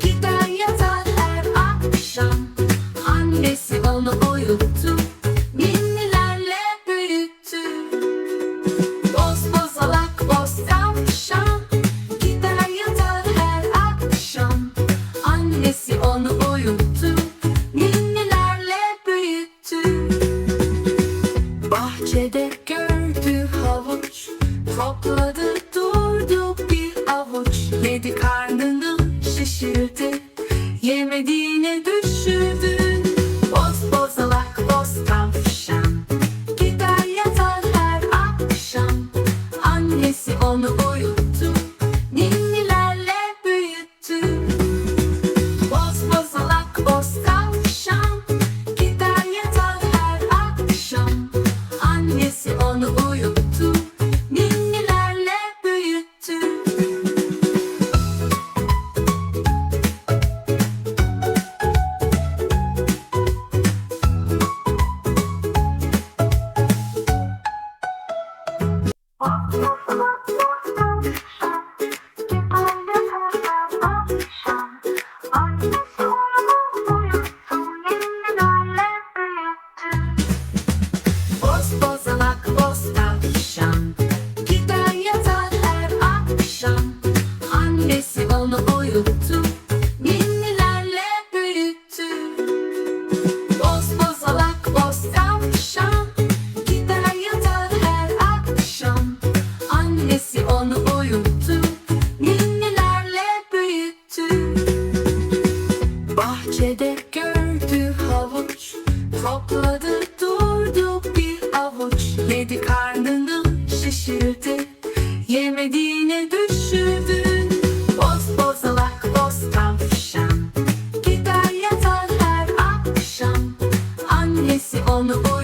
Gider yatar her akşam. Annesi onu uyuttu Bahçede gördü havuç Topladı durdu bir avuç. Yedi karnını Bahçede gördü havuç Topladı durdu bir avuç. Yedi karnını şişirdi Yemediğini düşürdü. Boz bozalak boz tavşan. Gider yatar her akşam. Annesi onu